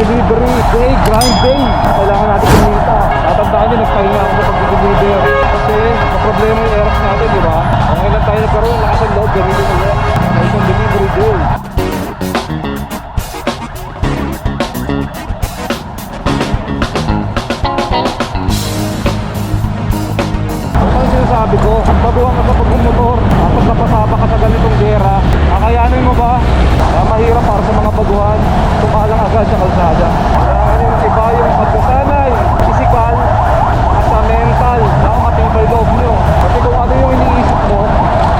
delivery day, grind day Kailangan natin kumita. Tatandaan nyo, nagpahinga ako sa pag-deliver. Kasi problema yung errors natin, di ba? Kung ilan tayo nagkaroon, lakas ang loob, gamitin ulit Sa isang delivery day Ano ang sinasabi ko? Baguhan ka sa pagmumotor Tapos napasaba ka sa ganitong gera. Kakayanin mo ba? Kaya mahirap para sa mga baguhan. Tumalang agad sa kalsada. Kaya yung iba yung pagkasanay Physical At sa mental Ako matibay loob nyo. Kasi kung ano yung iniisip mo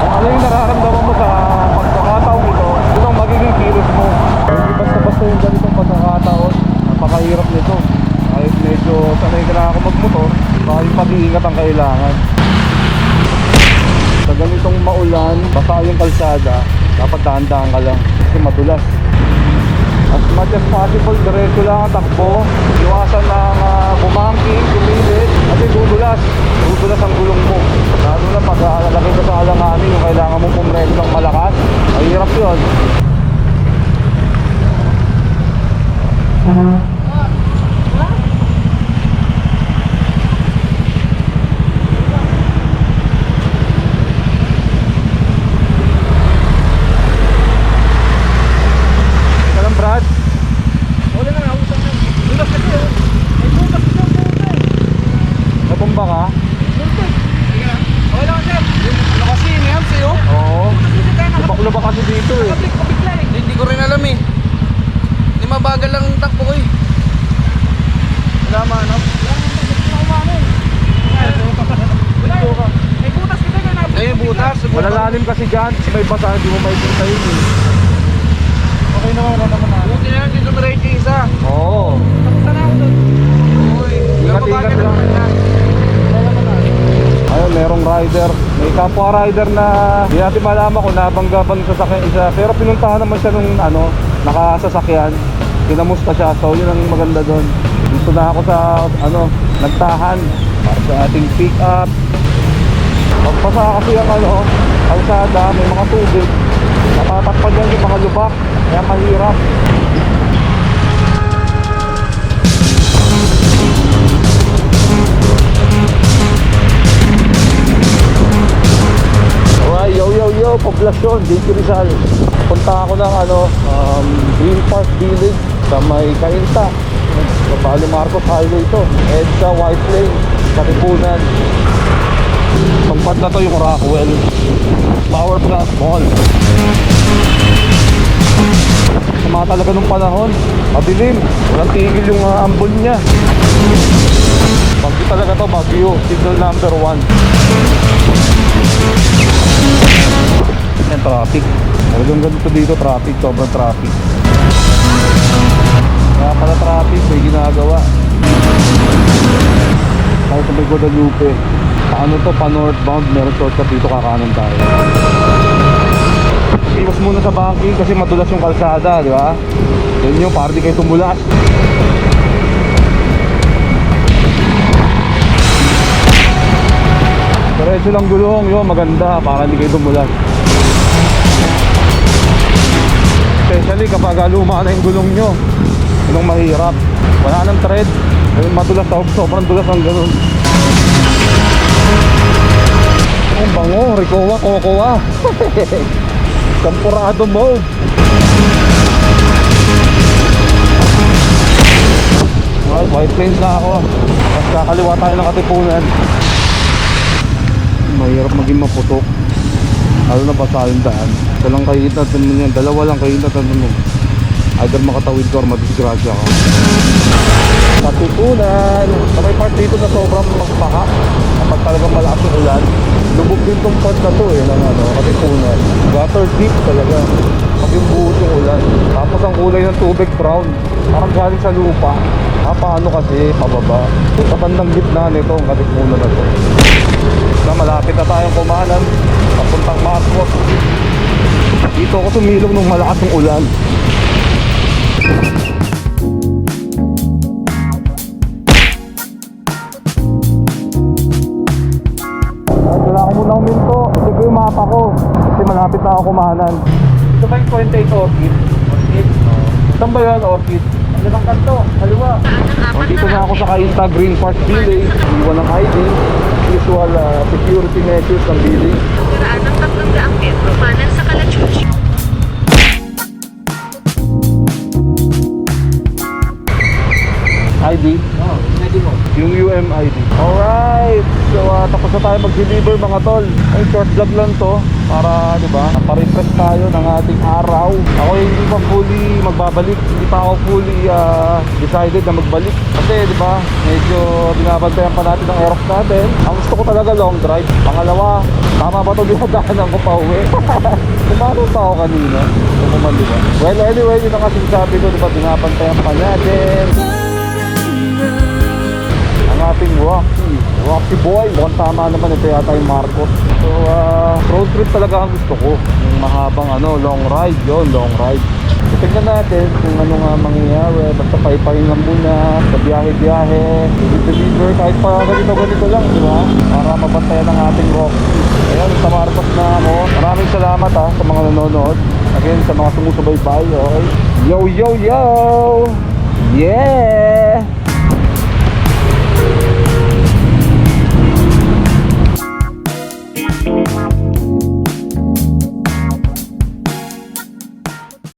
Kung ano yung nararamdaman mo sa pagkakataong ito Yun ang magiging kilos mo. Hindi basta-basta yung ganitong pagkakataon Napakahirap nito. Kahit medyo sanay ka na ako magmotor baka yung pag-iingat ang kailangan ganitong maulan basa yung kalsada dapat dahan-dahan ka lang kasi madulas. As much as possible diretso lang ang takbo. Iwasan ng uh, bumangking, gumilid kasi dudulas. Dudulas ang gulong mo. Lalo na pag uh, ka sa alanganin yung kailangan mong pumreno ng malakas mahirap yun Ika lang Brad Wala na, utang na. Butas kasi oh. May butas kasi ang puta eh. nabomba ka? Butas. Sige. Okay lang sir. Ano kasi, may hams eh oh. oo Butas kasi tayo nakapit. lubak-lubak kasi dito eh Nakapit, kapitla eh. Hindi ko rin alam eh. Hindi mabagal lang ang takbo ko eh. Wala ma ano? Wala nang tapos na. May butas butas. malalalim kasi dyan kasi may basa hindi mo makikita yun eh okay naman wala naman na Buti na lang yung isa. oo Tapos na ako doon. Uy, Ingat, ingat lang. Ayun, merong rider. May kapwa rider na hindi natin malaman kung nabangga ba ng sasakyan isa. Pero pinuntahan naman siya nung ano, nakasasakyan. Kinamusta siya. So, yun ang maganda doon. Dito na ako sa ano, nagtahan para sa ating pick up. Pagpasa kasi ang ano, kalsada, may mga tubig. Natatakpan yan yung mga lubak. Kaya mahirap. Poblasyon, Dinky Rizal. Punta ako ng ano, um, Green Park Village sa may Kainta. Sa Palo Marcos Highway to. EDSA, White Lane, Katipunan. Pagpat na to yung Rockwell Power Plant Mall. Sama talaga nung panahon. Madilim. Walang tigil yung uh, ambon niya. Bagyo talaga to, Bagyo. Signal number 1. Yan, traffic. Talagang ganito dito, traffic. Sobrang traffic. Kaya pala traffic, may ginagawa. Tayo sa may Guadalupe. Paano to, pa northbound, meron shortcut dito, kakanan tayo. Iwas muna sa banking kasi madulas yung kalsada, di ba? Yan yung, para di kayo tumulas. Diretso lang gulong, yun, maganda, para hindi kayo tumulas. Especially kapag luma na yung gulong nyo Yun ang mahirap. Wala nang tread Ayun, Matulas sa sobrang tulas ang ganun. Ang bango, Ricoa, Cocoa Campurado mode. Well, white plains na ako. Tapos kakaliwa tayo ng katipunan. Mahirap maging maputok. Lalo na basa yung daan. Ito lang kainat mo yan. Dalawa lang kainat ano mo. Either makatawid ka or madisgrasya ka. Katutunan. Sa may part dito na sobrang magpaka. Kapag talagang malakas yung ulan. Lubog din tong part na to eh. Ng ano, katutunan. Gutter deep talaga. Pag yung buhos yung ulan. Tapos ang kulay ng tubig brown. Parang galing sa lupa. Ah, paano kasi pababa. Sa bandang gitna nito ang katipunan na to na malapit na tayong kumanan papuntang Mascot dito ako sumilong nung malakas ng ulan Ko muna uminto. Ito ko yung mapa ko. Kasi malapit na ako kumanan. Ito ba yung 28 orchid? Orchid? Oo. Saan ba yan, Orchid? Ang limang kanto, kaliwa. O, dito na ako sa Kainta Green Park Village. Iwan ng ID. Usual ah, security measures ng building. Karaan ng 300 metro kanan sa Kalachuchi. ID? Oo, ready mo. Yung UMID. Alright! So, ah, tapos na tayo mag-deliver mga tol. Ay, short vlog lang to. Para, di ba, naparefresh tayo ng ating araw. Ako hindi pa fully magbabalik. Hindi pa ako fully ah, decided na magbalik. Kasi, di ba, medyo binabantayan pa natin ang aerox natin. Ang gusto ko talaga long drive. Pangalawa, tama ba ito dinadaanan ko pa uwi? Kumano pa ako kanina. Kung naman, di ba? Well, anyway, yun ang kasing sabi ko, di ba, binabantayan pa natin ang ating Rocky. Rocky boy mukhang tama naman. Ito yata yung Marcos. So ah, road trip talaga ang gusto ko. Yung mahabang ano long ride. Yon long ride. So, tignan natin kung ano nga mangyayari. Basta paipahin lang muna. Sa biyahe-biyahe. Deliver. Kahit pa ganito-ganito lang di ba? Para mabantayan ang ating Rocky. Ayan sa Marcos na ako. Maraming salamat ha sa mga nanonood. Again sa mga sumusubaybay okay? Yo yo yo